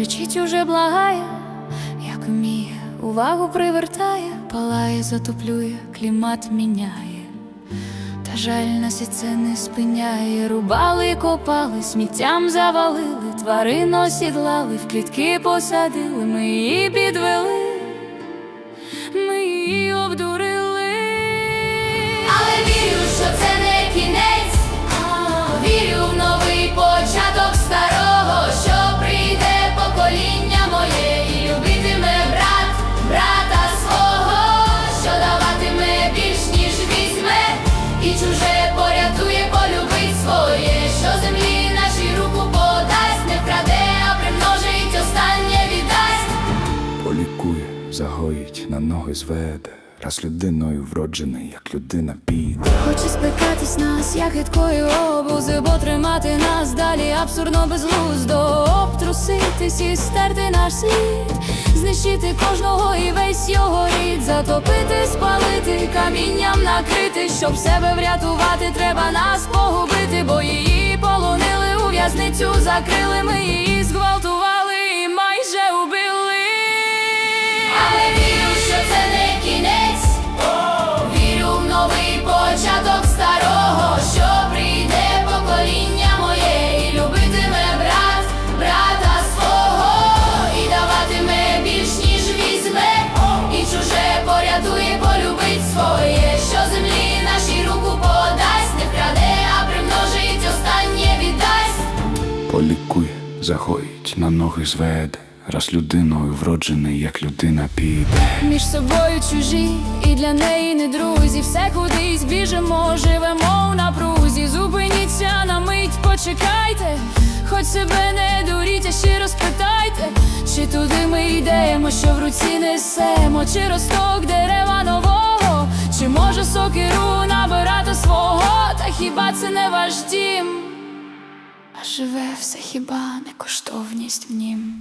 кричить уже благає, як вміє, увагу привертає, палає, затоплює, клімат міняє. Та жаль нас і це не спиняє. Рубали, копали, сміттям завалили, тварин осідлали, в клітки посадили, ми її підвели, загоїть, на ноги зведе. Раз людиною вроджений, як людина піде. Хоче спекатись нас, як гидкої обузи, бо тримати нас далі абсурдно безглуздо Обтруситись і стерти наш слід, знищити кожного і весь його рід, затопити, спалити, камінням накрити, щоб себе врятувати, треба нас погубити, бо її полонили, у в'язницю закрили, ми її зґвалтували Але вірю, що це не кінець. Вірю в новий початок старого, що прийде покоління моє, і любитиме брат, брата свого, і даватиме більш ніж візьме, і чуже порятує, полюбить своє, що землі нашій руку подасть, не вкраде, а примножить, останнє віддасть. Полікує, загоїть, на ноги зведе. Раз людиною вроджений, як людина піде. Між собою чужі, і для неї не друзі. Все кудись біжимо, живемо в напрузі. Зупиніться на мить, почекайте, хоч себе не дуріть, а щиро спитайте, чи туди ми йдемо, що в руці несемо, чи росток дерева нового, чи може сокиру набирати свого, та хіба це не ваш дім? А живе все хіба не коштовність в нім.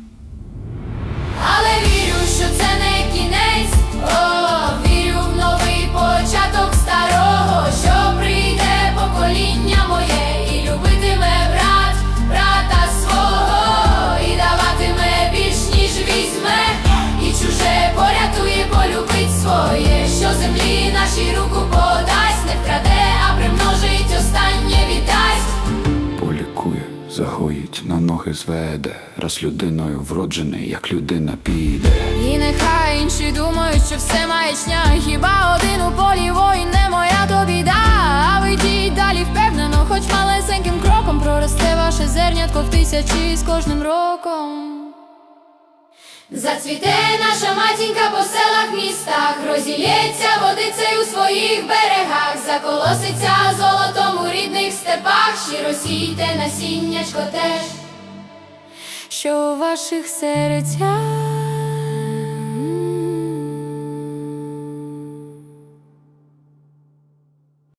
Що землі нашій руку подасть, не вкраде, а примножить, останнє віддасть. Полікує, загоїть, на ноги зведе. Раз людиною вроджений, як людина піде. І нехай інші думають, що все маячня Хіба один у полі воїн не моя то біда А ви далі впевнено, хоч малесеньким кроком Проросте ваше зернятко в тисячі з кожним роком Зацвіте наша матінка по селах, містах, розілється водицею у своїх берегах, заколоситься золотом у рідних степах, щиро сійте насіннячко теж. Що у ваших серцях